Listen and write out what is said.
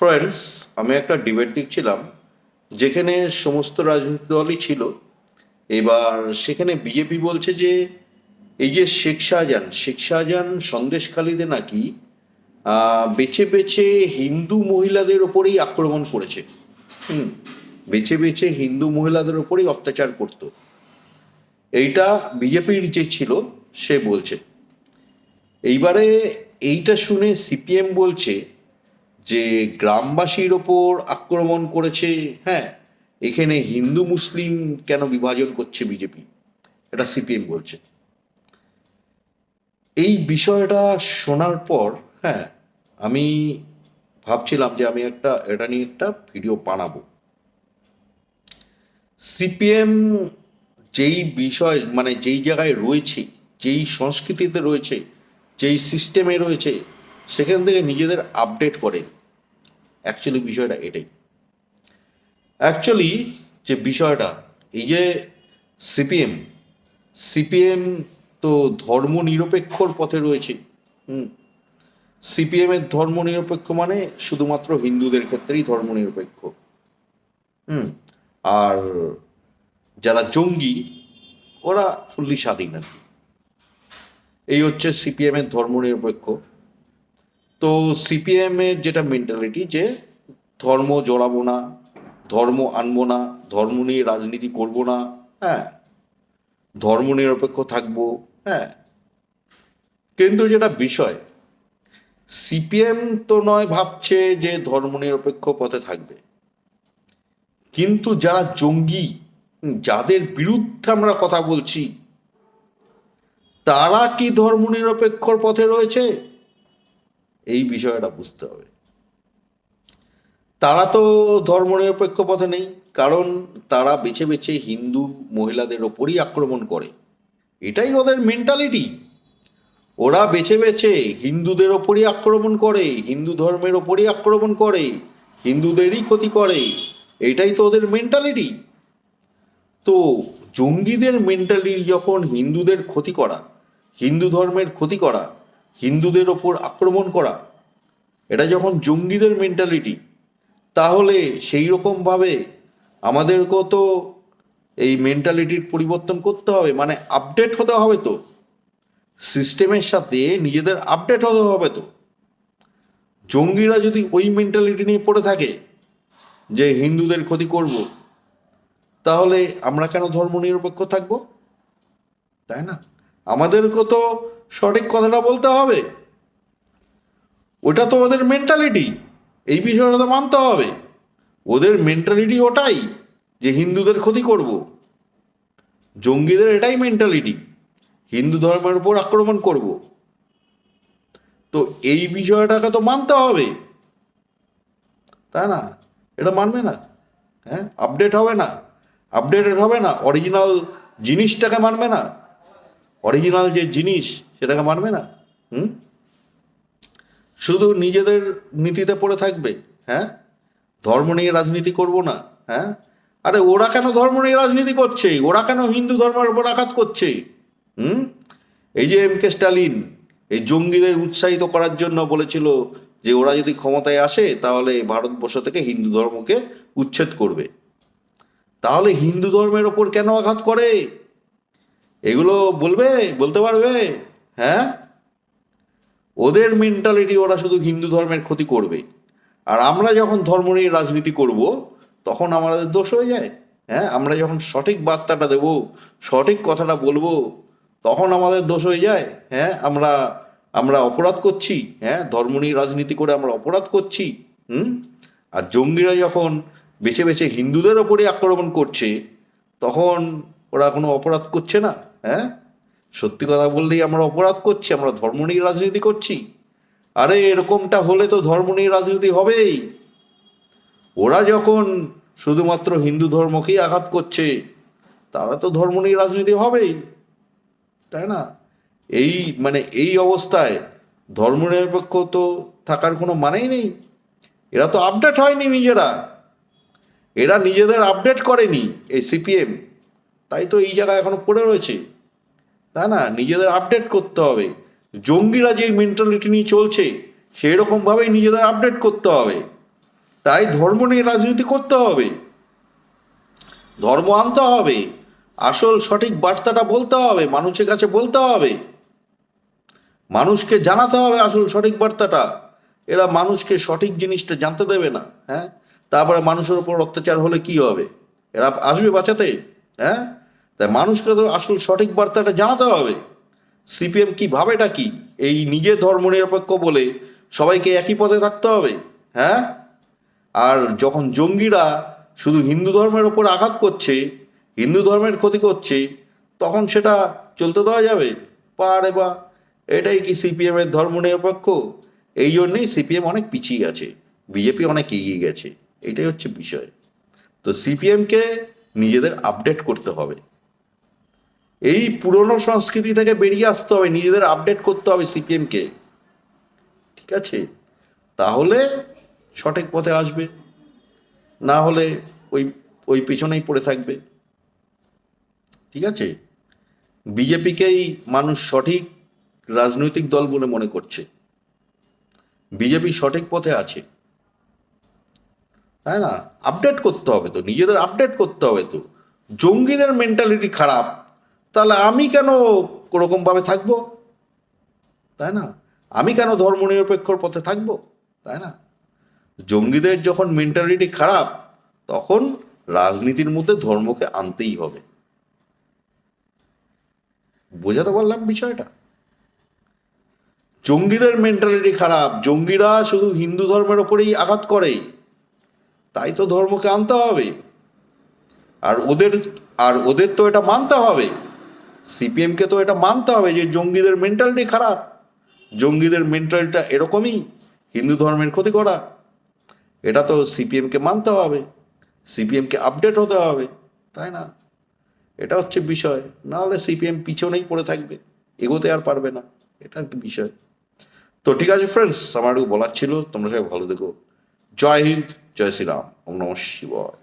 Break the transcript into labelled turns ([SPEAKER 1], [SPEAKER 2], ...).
[SPEAKER 1] Friends আমি একটা debate দেখছিলাম, যেখানে সমস্ত রাজনৈতিক দলই ছিল। এবার সেখানে বিজেপি বলছে যে, এই যে শেখ শাহজাহান শেখ শাহজাহান সন্দেশখালীতে নাকি বেছে বেছে হিন্দু মহিলাদের ওপরেই আক্রমণ করেছে। হুম, বেছে বেছে হিন্দু মহিলাদের ওপরেই অত্যাচার করতো। এইটা বিজেপির যে ছিল, সে বলছে। এইবারে এইটা শুনে সিপিএম বলছে যে গ্রামবাসীর ওপর আক্রমণ করেছে হ্যাঁ এখানে হিন্দু মুসলিম কেন বিভাজন করছে বিজেপি? এটা সিপিএম বলছে। এই বিষয়টা শোনার পর হ্যাঁ আমি ভাবছিলাম যে আমি একটা, এটা নিয়ে একটা ভিডিও বানাবো। সিপিএম যেই বিষয় মানে যেই জায়গায় রয়েছে, যেই সংস্কৃতিতে রয়েছে, যেই সিস্টেমে রয়েছে সেখান থেকে নিজেদের আপডেট করে। অ্যাকচুয়ালি বিষয়টা এটাই। অ্যাকচুয়ালি যে বিষয়টা, এই যে সিপিএম সিপিএম তো ধর্ম নিরপেক্ষর পথে রয়েছে। হুম। সিপিএম এর ধর্ম নিরপেক্ষ মানে শুধুমাত্র হিন্দুদের ক্ষেত্রেই ধর্ম নিরপেক্ষ হুম। আর যারা জঙ্গি, ওরা ফুললি স্বাধীন আর। এই হচ্ছে সিপিএম এর ধর্ম নিরপেক্ষ তো সিপিএম এর যেটা মেন্টালিটি যে ধর্ম জড়াবো না, ধর্ম আনব না, ধর্ম নিয়ে রাজনীতি করব না হ্যাঁ ধর্ম নিরপেক্ষ থাকব হ্যাঁ। কিন্তু যেটা বিষয় সিপিএম তো নয় ভাবছে যে ধর্ম নিরপেক্ষ পথে থাকবে। কিন্তু যারা জঙ্গি, যাদের বিরুদ্ধে আমরা কথা বলছি, তারা কি ধর্ম নিরপেক্ষর পথে রয়েছে? এই বিষয়টা বুঝতে হবে। তারা তো ধর্মনিরপেক্ষ পথে নেই, কারণ তারা বেছে বেছে হিন্দু মহিলাদের ওপরই আক্রমণ করে। এটাই ওদের মেন্টালিটি ওরা বেছে বেছে হিন্দুদের ওপরই আক্রমণ করে, হিন্দু ধর্মের ওপরই আক্রমণ করে, হিন্দুদেরই ক্ষতি করে। এটাই তো ওদের মেন্টালিটি তো জঙ্গিদের মেন্টালিটি যখন হিন্দুদের ক্ষতি করা, হিন্দু ধর্মের ক্ষতি করা হিন্দুদের ওপর আক্রমণ করা, এটা যখন জঙ্গিদের মেন্টালিটি তাহলে সেই রকমভাবে আমাদেরকেও তো এই মেন্টালিটির পরিবর্তন করতে হবে। মানে আপডেট হতে হবে তো। সিস্টেমের সাথে নিজেদের আপডেট হতে হবে তো। জঙ্গিরা যদি ওই মেন্টালিটি নিয়ে পড়ে থাকে যে হিন্দুদের ক্ষতি করব, তাহলে আমরা কেন ধর্ম নিরপেক্ষ থাকব? তাই না? আমাদেরকে তো সঠিক কথাটা বলতে হবে। ওটা তো ওদের মেন্টালিটি এই বিষয়টা তো মানতে হবে। ওদের মেন্টালিটি ওটাই যে হিন্দুদের ক্ষতি করব। জঙ্গিদের এটাই মেন্টালিটি হিন্দু ধর্মের উপর আক্রমণ করব। তো এই বিষয়টাকে তো মানতে হবে। তাই না? এটা মানবে না? হ্যাঁ? আপডেট হবে না। আপডেটেড হবে না। অরিজিনাল জিনিসটাকে মানবে না। অরিজিনাল যে জিনিস, সেটাকে মানবে না? হুম? শুধু নিজেদের নীতিতে পড়ে থাকবে হ্যাঁ? ধর্ম নিয়ে রাজনীতি করব না হ্যাঁ? আরে ওরা কেন ধর্ম নিয়ে রাজনীতি করছে? ওরা কেন হিন্দু ধর্মের উপর আঘাত করছে? হুম? এই যে এম কে স্টালিন এই জঙ্গিদের উৎসাহিত করার জন্য বলেছিল যে ওরা যদি ক্ষমতায় আসে, তাহলে ভারতবর্ষ থেকে হিন্দু ধর্মকে উচ্ছেদ করবে। তাহলে হিন্দু ধর্মের ওপর কেন আঘাত করে? এগুলো বলবে, বলতে পারবে হ্যাঁ? ওদের মেন্টালিটি ওরা শুধু হিন্দু ধর্মের ক্ষতি করবে। আর আমরা যখন ধর্ম নিয়ে রাজনীতি করব, তখন আমাদের দোষ হয়ে যায় হ্যাঁ? আমরা যখন সঠিক বার্তাটা দেব, সঠিক কথাটা বলব, তখন আমাদের দোষ হয়ে যায় হ্যাঁ? আমরা আমরা অপরাধ করছি হ্যাঁ? ধর্ম নিয়ে রাজনীতি করে আমরা অপরাধ করছি, হুম? আর জঙ্গিরা যখন বেছে বেছে হিন্দুদের ওপরে আক্রমণ করছে, তখন ওরা কোনো অপরাধ করছে না। হ্যাঁ? সত্যি কথা বললেই আমরা অপরাধ করছি, আমরা ধর্ম নিয়ে রাজনীতি করছি। আরে, এরকমটা হলে তো ধর্ম নিয়ে রাজনীতি হবেই। ওরা যখন শুধুমাত্র হিন্দু ধর্মকেই আঘাত করছে, তারা তো ধর্ম নিয়ে রাজনীতি হবেই, তাই না? এই মানে এই অবস্থায় ধর্মনিরপেক্ষ তো থাকার কোনো মানেই নেই। এরা তো আপডেট হয়নি নিজেরা। এরা নিজেদের আপডেট করেনি, এই সিপিএম তাই তো এই জায়গায় এখনও পড়ে রয়েছে। তাই না, নিজেদের আপডেট করতে হবে। জঙ্গিরা যে মেন্টালিটি নিয়ে চলছে সেই রকমভাবেই নিজেদের আপডেট করতে হবে। তাই ধর্ম নিয়ে রাজনীতি করতে হবে। ধর্ম আনতে হবে। আসল সঠিক বার্তাটা বলতে হবে, মানুষের কাছে বলতে হবে। মানুষকে জানাতে হবে আসল সঠিক বার্তাটা। এরা মানুষকে সঠিক জিনিসটা জানতে দেবে না হ্যাঁ? তারপরে মানুষের উপর অত্যাচার হলে কি হবে? এরা আসবে বাঁচাতে হ্যাঁ? তাই মানুষকে তো আসল সঠিক বার্তাটা জানাতে হবে। সিপিএম কি ভাবেটা কি? এই নিজে ধর্ম নিরপেক্ষ বলে সবাইকে একই পথে থাকতে হবে হ্যাঁ? আর যখন জঙ্গিরা শুধু হিন্দু ধর্মের ওপর আঘাত করছে, হিন্দু ধর্মের ক্ষতি করছে, তখন সেটা চলতে দেওয়া যাবে। পারে বা, এটাই কি সিপিএম এর ধর্ম নিরপেক্ষ? এই জন্যই সিপিএম অনেক পিছিয়ে আছে। বিজেপি অনেক এগিয়ে গেছে। এটাই হচ্ছে বিষয়। তো সিপিএমকে নিজেদের আপডেট করতে হবে। এই পুরনো সংস্কৃতি থেকে বেরিয়ে আসতে হবে, নিজেদের আপডেট করতে হবে সিপিএমকে। ঠিক আছে? তাহলে সঠিক পথে আসবে। না হলে ওই ওই পেছনেই পড়ে থাকবে। ঠিক আছে? বিজেপিকেই মানুষ সঠিক রাজনৈতিক দল বলে মনে করছে। বিজেপি সঠিক পথে আছে। তাই না? আপডেট করতে হবে তো, নিজেদের আপডেট করতে হবে তো। জঙ্গিদের মেন্টালিটি খারাপ। তাহলে আমি কেন ওরকমভাবে থাকব? তাই না? আমি কেন ধর্মনিরপেক্ষর পথে থাকব? তাই না? জঙ্গিদের যখন মেন্টালিটি খারাপ, তখন রাজনীতির মধ্যে ধর্মকে আনতেই হবে। বোঝাতে পারলাম বিষয়টা। জঙ্গিদের মেন্টালিটি খারাপ, জঙ্গিরা শুধু হিন্দু ধর্মের ওপরেই আঘাত করে। তাই তো ধর্মকে আনতে হবে। আর ওদের আর ওদের তো এটা মানতে হবে। সিপিএমকে তো এটা মানতে হবে যে জঙ্গিদের মেন্টালিটি খারাপ। জঙ্গিদের মেন্টালিটা এরকমই, হিন্দু ধর্মের ক্ষতি করা। এটা তো সিপিএমকে মানতে হবে, সিপিএমকে আপডেট হতে হবে, তাই না? এটা হচ্ছে বিষয়। না হলে সিপিএম পিছনেই পড়ে থাকবে, এগোতে আর পারবে না, এটা একটা বিষয়। তো ঠিক আছে ফ্রেন্ডস আমার বলার ছিল, তোমরা সবাই ভালো দেখো জয় হিন্দ, জয় শ্রীরাম, ওম নম শিবায়।